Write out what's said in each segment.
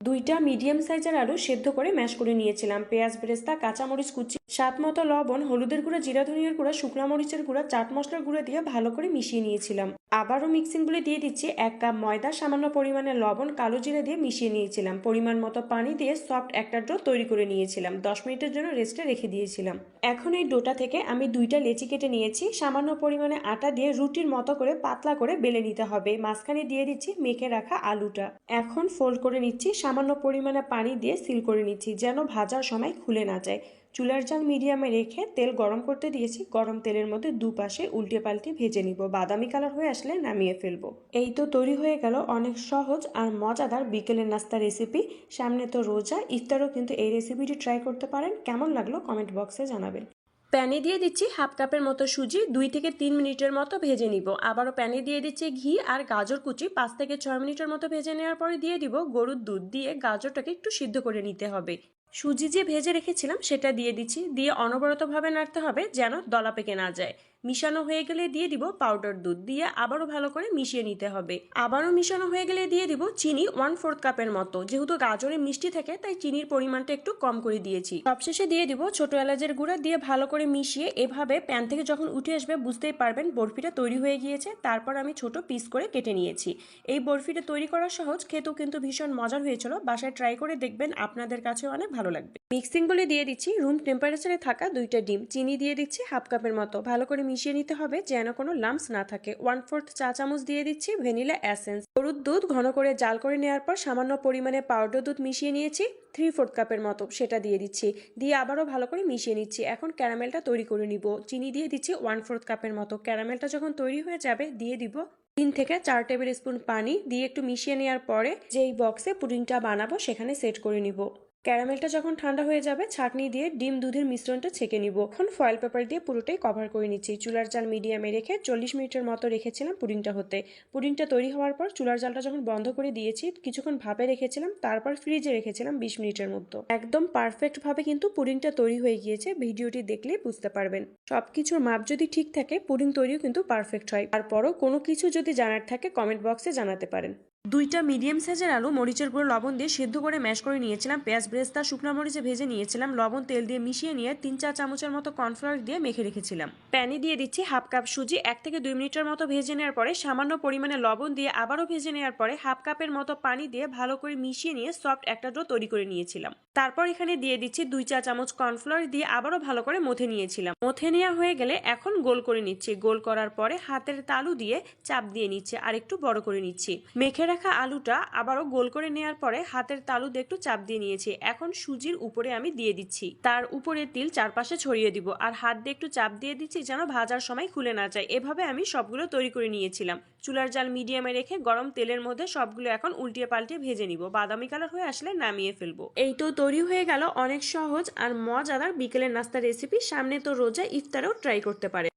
দুইটা মিডিয়াম সাইজের আলু সেদ্ধ করে ম্যাশ করে নিয়েছিলাম। পেঁয়াজ বেরেস্তা কাঁচামরিচ কুচি স্বাদ মতো লবণ, হলুদের গুঁড়া, জিরা ধনিয়ার গুঁড়া, শুকনা মরিচের গুঁড়া, চাট মশলার গুঁড়া দিয়ে ভালো করে মিশিয়ে নিয়েছিলাম। আবারও মিক্সিং বলে দিয়ে দিচ্ছি এক কাপ ময়দা, সামান্য পরিমাণে লবণ, কালো জিরা দিয়ে মিশিয়ে নিয়েছিলাম। পরিমাণ মতো পানি দিয়ে সফট একটা ডো তৈরি করে নিয়েছিলাম। দশ মিনিটের জন্য রেস্টে রেখে দিয়েছিলাম। এখন এই ডোটা থেকে আমি দুইটা লেচি কেটে নিয়েছি। সামান্য পরিমাণে আটা দিয়ে রুটির মতো করে পাতলা করে বেলে নিতে হবে। মাঝখানে দিয়ে দিচ্ছি মেখে রাখা আলুটা। এখন ফোল্ড করে নিচ্ছি। সামান্য পরিমাণে পানি দিয়ে সিল করে নিচ্ছি যেন ভাজার সময় খুলে না যায়। চুলার জাল মিডিয়ামে রেখে তেল গরম করতে দিয়েছি। গরম তেলের মধ্যে দুপাশে উল্টে পাল্টে ভেজে নিব। বাদামি কালার হয়ে আসলে নামিয়ে ফেলব। এই তো তৈরি হয়ে গেল অনেক সহজ আর মজাদার বিকেলের নাস্তা রেসিপি সামনে তো রোজা, ইফতারও কিন্তু এই রেসিপিটি ট্রাই করতে পারেন। কেমন লাগল কমেন্ট বক্সে জানাবেন। প্যানে দিয়ে দিচ্ছি হাফ কাপের মতো সুজি, দুই থেকে তিন মিনিটের মতো ভেজে নিব। আবারও প্যানে দিয়ে দিচ্ছি ঘি আর গাজর কুচি। পাঁচ থেকে ছয় মিনিটের মতো ভেজে নেওয়ার পরে দিয়ে দিব গরুর দুধ দিয়ে গাজরটাকে একটু সিদ্ধ করে নিতে হবে। সুজি যে ভেজে রেখেছিলাম, সেটা দিয়ে দিচ্ছি। দিয়ে অনবরতভাবে নাড়তে হবে যেন দলা পেকে না যায়। মিশানো হয়ে গেলে দিয়ে দিব পাউডার দুধ দিয়ে আবারও ভালো করে মিশিয়ে নিতে হবে। আবারও মিশানো হয়ে গেলে দিয়ে দিব চিনি ওয়ান ফোর্থ কাপের মতো। যেহেতু গাজরে মিষ্টি থাকে, তাই চিনির পরিমাণটা একটু কম করে দিয়েছি। সবশেষে দিয়ে দিব ছোট এলাচের গুঁড়া দিয়ে ভালো করে মিশিয়ে এভাবে প্যান থেকে যখন উঠে আসবে বুঝতেই পারবেন বরফিটা তৈরি হয়ে গিয়েছে। তারপর আমি ছোট পিস করে কেটে নিয়েছি। এই বরফিটা তৈরি করা সহজ, খেতেও কিন্তু ভীষণ মজার হয়েছিল। বাসায় ট্রাই করে দেখবেন, আপনাদের কাছে অনেক ভালো লাগবে। মিক্সিং বলে দিয়ে দিচ্ছি রুম টেম্পারেচারে থাকা দুইটা ডিম। চিনি দিয়ে দিচ্ছি হাফ কাপের মতো। ভালো করে মিশিয়ে নিতে হবে যেন কোনো লাম্পস না থাকে। ওয়ান ফোর্থ চা চামচ দিয়ে দিচ্ছি ভ্যানিলা এসেন্স গরুর দুধ ঘন করে জাল করে নেওয়ার পর সামান্য পরিমাণে পাউডার দুধ মিশিয়ে নিয়েছি থ্রি ফোর্থ কাপের মতো। সেটা দিয়ে দিচ্ছি। দিয়ে আবারও ভালো করে মিশিয়ে নিচ্ছি। এখন ক্যারামেলটা তৈরি করে নিব। চিনি দিয়ে দিচ্ছি ওয়ান ফোর্থ কাপের মতো। ক্যারামেলটা যখন তৈরি হয়ে যাবে দিয়ে দিব তিন থেকে চার টেবিল স্পুন পানি। দিয়ে একটু মিশিয়ে নেওয়ার পরে যেই বক্সে পুডিংটা বানাবো সেখানে সেট করে নিব। ক্যারামেলটা যখন ঠান্ডা হয়ে যাবে, ছাঁকনি দিয়ে ডিম দুধের মিশ্রণটা ছেঁকে নিব। এখন ফয়েল পেপার দিয়ে পুরোটাই কভার করে নিচ্ছি। চুলার জাল মিডিয়ামে রেখে চল্লিশ মিনিটের মতো রেখেছিলাম পুডিংটা হতে। পুডিংটা তৈরি হওয়ার পর চুলার জালটা যখন বন্ধ করে দিয়েছি, কিছুক্ষণ ভাপে রেখেছিলাম, তারপর ফ্রিজে রেখেছিলাম বিশ মিনিটের মতো। একদম পারফেক্ট ভাবে কিন্তু পুডিংটা তৈরি হয়ে গিয়েছে, ভিডিওটি দেখলেই বুঝতে পারবেন। সব কিছুর মাপ যদি ঠিক থাকে, পুডিং তৈরিও কিন্তু পারফেক্ট হয়। তারপরও কোনো কিছু যদি জানার থাকে কমেন্ট বক্সে জানাতে পারেন। দুইটা মিডিয়াম সাইজের আলু, মরিচের গুঁড়ো, লবণ দিয়ে সেদ্ধ করে ম্যাশ করে নিয়েছিলাম। পেঁয়াজ, ব্রেস্তা, শুকনো মরিচে ভেজে নিয়েছিলাম। লবণ, তেল দিয়ে মিশিয়ে নিয়ে তিন চার চামচের মতো কর্নফ্লাওয়ার দিয়ে মেখে রেখেছিলাম। প্যানে দিয়ে দিচ্ছি হাফ কাপ সুজি, এক থেকে দুই মিনিটের মতো ভেজে নেওয়ার পরে সামান্য পরিমাণে লবণ দিয়ে আবারও ভেজে নেওয়ার পরে হাফ কাপের মতো পানি দিয়ে ভালো করে মিশিয়ে নিয়ে সফট একটা ডো তৈরি করে নিয়েছিলাম। তারপর এখানে দিয়ে দিচ্ছি দুই চা চামচ কর্নফ্লাওয়ার দিয়ে আবারও ভালো করে মথে নিয়েছিলাম। মথে নেওয়া হয়ে গেলে এখন গোল করে নিচ্ছি। গোল করার পরে হাতের তালু দিয়ে চাপ দিয়ে নিচ্ছে আর একটু বড় করে নিচ্ছি। মেখে রাখা আলুটা আবারও গোল করে নেওয়ার পরে হাতের তালু দিয়ে একটু চাপ দিয়ে নিয়েছি। এখন সুজির উপরে আমি দিয়ে দিচ্ছি। তার উপরে তিল চারপাশে ছড়িয়ে দিব আর হাত দিয়ে একটু চাপ দিয়ে দিচ্ছি যেন ভাজার সময় খুলে না যায়। এভাবে আমি সবগুলো তৈরি করে নিয়েছিলাম। চুলার জাল মিডিয়ামে রেখে গরম তেলের মধ্যে সবগুলো এখন উল্টিয়ে পাল্টিয়ে ভেজে নিব। বাদামি কালার হয়ে আসলে নামিয়ে ফেলব। এই তো তৈরি হয়ে গেল অনেক সহজ আর মজাদার বিকেলের নাস্তা রেসিপি সামনে তো রোজা ইফতারেও ট্রাই করতে পারে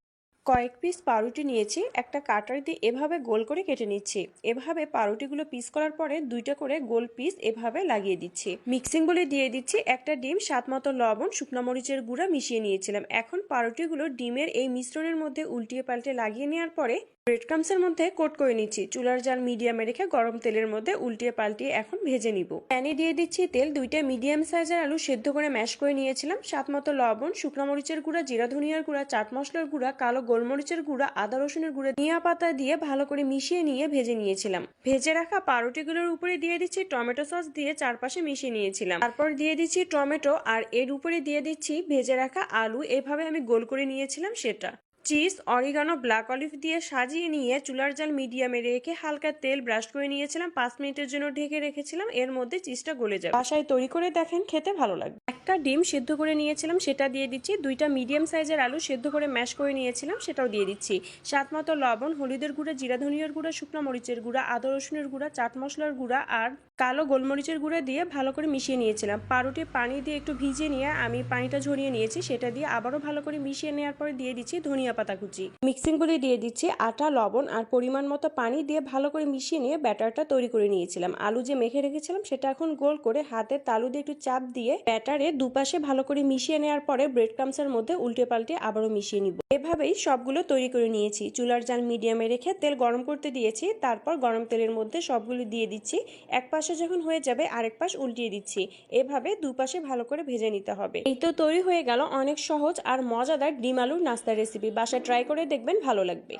কয়েক পিস পাউরুটি নিয়েছি, একটা কাটার দিয়ে এভাবে গোল করে কেটে নিচ্ছি। এভাবে পাউরুটিগুলো পিস করার পরে দুইটা করে গোল পিস এভাবে লাগিয়ে দিচ্ছি। মিক্সিং বলে দিয়ে দিচ্ছি একটা ডিম সাত মতো লবণ, শুকনো মরিচের গুঁড়া মিশিয়ে নিয়েছিলাম। এখন পাউরুটিগুলো ডিমের এই মিশ্রণের মধ্যে উল্টিয়ে পাল্টে লাগিয়ে নেওয়ার পরে ব্রেড ক্রামসের মধ্যে কোট করে নিচ্ছি। চুলার জাল মিডিয়ামে রেখে গরম তেলের মধ্যে উল্টিয়ে পাল্টিয়ে এখন ভেজে নিব। প্যানে দিয়ে দিচ্ছি তেল, দুইটা মিডিয়াম সাইজের আলু সেদ্ধ করে ম্যাশ করে নিয়েছিলাম। স্বাদ মতো লবণ, শুকনো মরিচের গুঁড়া, জিরা ধনিয়ার গুঁড়া, চাট মশলার গুঁড়া, কালো গোলমরিচের গুঁড়া, আদা রসুনের গুঁড়া, ধনিয়া পাতা দিয়ে ভালো করে মিশিয়ে নিয়ে ভেজে নিয়েছিলাম। ভেজে রাখা পাউরুটিগুলোর উপরে দিয়ে দিচ্ছি টমেটো সস দিয়ে চারপাশে মিশিয়ে নিয়েছিলাম। তারপর দিয়ে দিচ্ছি টমেটো আর এর উপরে দিয়ে দিচ্ছি ভেজে রাখা আলু। এভাবে আমি গোল করে নিয়েছিলাম সেটা। চিজ অরিগানো ব্ল্যাক অলিভ দিয়ে সাজিয়ে নিয়ে চুলার জাল মিডিয়ামে রেখে হালকা তেল ব্রাশ করে নিয়েছিলাম। পাঁচ মিনিটের জন্য ঢেকে রেখেছিলাম। এর মধ্যে চিজটা গলে যাবে। বাসায় তৈরি করে দেখেন, খেতে ভালো লাগবে। একটা ডিম সেদ্ধ করে নিয়েছিলাম, সেটা দিয়ে দিচ্ছি। দুইটা মিডিয়াম সাইজের আলু সেদ্ধ করে ম্যাশ করে নিয়েছিলাম, সেটাও দিয়ে দিচ্ছি। স্বাদ মতো লবণ, হলুদের গুঁড়া, জিরা ধনিয়ার গুঁড়া, শুকনো মরিচের গুঁড়া, আদা রসুনের গুঁড়া, চাট মশলার গুঁড়া আর কালো গোলমরিচের গুঁড়া দিয়ে ভালো করে মিশিয়ে নিয়েছিলাম। পাউরুটি পানি দিয়ে একটু ভিজিয়ে নিয়ে আমি পানিটা ঝরিয়ে নিয়েছি, সেটা দিয়ে আবারও ভালো করে মিশিয়ে নেওয়ার পরে দিয়ে দিচ্ছি ধনিয়া পাতা কুচি। মিক্সিং করে দিয়ে দিচ্ছি আটা, লবণ আর পরিমাণ মতো পানি দিয়ে ভালো করে মিশিয়ে নিয়ে ব্যাটারটা তৈরি করে নিয়েছিলাম। আলু যে মেখে রেখেছিলাম, সেটা এখন গোল করে হাতের তালু দিয়ে একটু চাপ দিয়ে ব্যাটারে দুপাশে ভালো করে মিশিয়ে নেওয়ার পরে ব্রেড ক্রামসের মধ্যে উল্টে পাল্টে আবারও মিশিয়ে নিব। এভাবেই সবগুলো তৈরি করে নিয়েছি। চুলার জাল মিডিয়ামে রেখে তেল গরম করতে দিয়েছি, তারপর গরম তেলের মধ্যে সবগুলো দিয়ে দিচ্ছি। এক পাশে যখন হয়ে যাবে, আরেক পাশ উল্টিয়ে দিচ্ছি। এভাবে দুপাশে ভালো করে ভেজে নিতে হবে। এই তো তৈরি হয়ে গেল অনেক সহজ আর মজাদার ডিম আলুর নাস্তার রেসিপি বাসায় ট্রাই করে দেখবেন ভালো লাগবে।